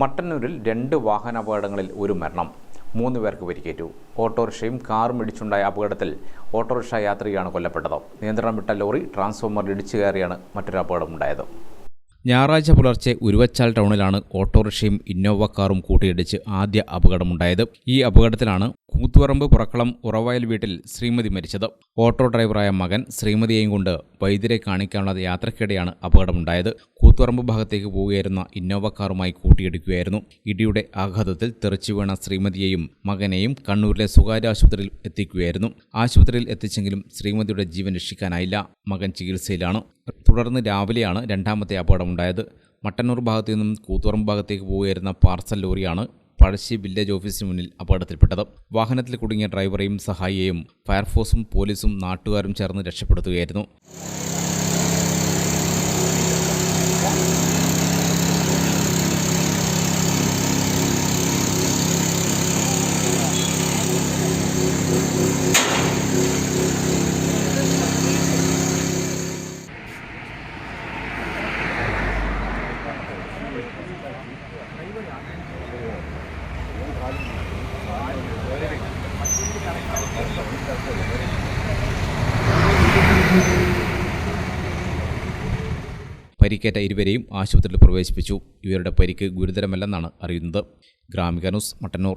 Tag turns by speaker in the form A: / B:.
A: മട്ടന്നൂരിൽ രണ്ട് വാഹനാപകടങ്ങളിൽ ഒരു മരണം. മൂന്ന് പേർക്ക് പരിക്കേറ്റു. ഓട്ടോറിക്ഷയും കാറും ഇടിച്ചുണ്ടായ അപകടത്തിൽ ഓട്ടോറിക്ഷ യാത്രികയാണ് കൊല്ലപ്പെട്ടത്. നിയന്ത്രണം വിട്ട ലോറി ട്രാൻസ്ഫോമറിൽ ഇടിച്ചു കയറിയാണ് മറ്റൊരു അപകടമുണ്ടായത്. ഞായറാഴ്ച പുലർച്ചെ ഉരുവച്ചാൽ ടൗണിലാണ് ഓട്ടോറിക്ഷയും ഇന്നോവ കാറും കൂട്ടിയിടിച്ച് ആദ്യ അപകടമുണ്ടായത്. ഈ അപകടത്തിലാണ് കൂത്തുപറമ്പ് പുറക്കളം ഉറവയൽ വീട്ടിൽ ശ്രീമതി മരിച്ചത്. ഓട്ടോ ഡ്രൈവറായ മകൻ ശ്രീമതിയെയും കൊണ്ട് വൈദ്യരെ കാണിക്കാനുള്ള യാത്രക്കിടെയാണ് അപകടമുണ്ടായത്. കൂത്തുപറമ്പ് ഭാഗത്തേക്ക് പോവുകയായിരുന്ന ഇന്നോവ കാറുമായി കൂട്ടിയിടിക്കുകയായിരുന്നു. ഇടിയുടെ ആഘാതത്തിൽ തെറിച്ചു വീണ ശ്രീമതിയെയും മകനെയും കണ്ണൂരിലെ സ്വകാര്യ ആശുപത്രിയിൽ എത്തിക്കുകയായിരുന്നു. ആശുപത്രിയിൽ എത്തിച്ചെങ്കിലും ശ്രീമതിയുടെ ജീവൻ രക്ഷിക്കാനായില്ല. മകൻ ചികിത്സയിലാണ്. തുടർന്ന് രാവിലെയാണ് രണ്ടാമത്തെ അപകടമുണ്ടായത്. മട്ടന്നൂർ ഭാഗത്തു നിന്നും കൂത്തുപറമ്പ് ഭാഗത്തേക്ക് പോവുകയായിരുന്ന പാർസൽ ലോറിയാണ് പഴശ്ശി വില്ലേജ് ഓഫീസിന് മുന്നിൽ അപകടത്തിൽപ്പെട്ടത്. വാഹനത്തിൽ കുടുങ്ങിയ ഡ്രൈവറെയും സഹായിയെയും ഫയർഫോഴ്സും പോലീസും നാട്ടുകാരും ചേർന്ന് രക്ഷപ്പെടുത്തുകയായിരുന്നു. പരിക്കേറ്റ ഇരുവരെയും ആശുപത്രിയിൽ പ്രവേശിപ്പിച്ചു. ഇവരുടെ പരിക്ക് ഗുരുതരമല്ലെന്നാണ് അറിയുന്നത്. ഗ്രാമിക ന്യൂസ് മട്ടന്നൂർ.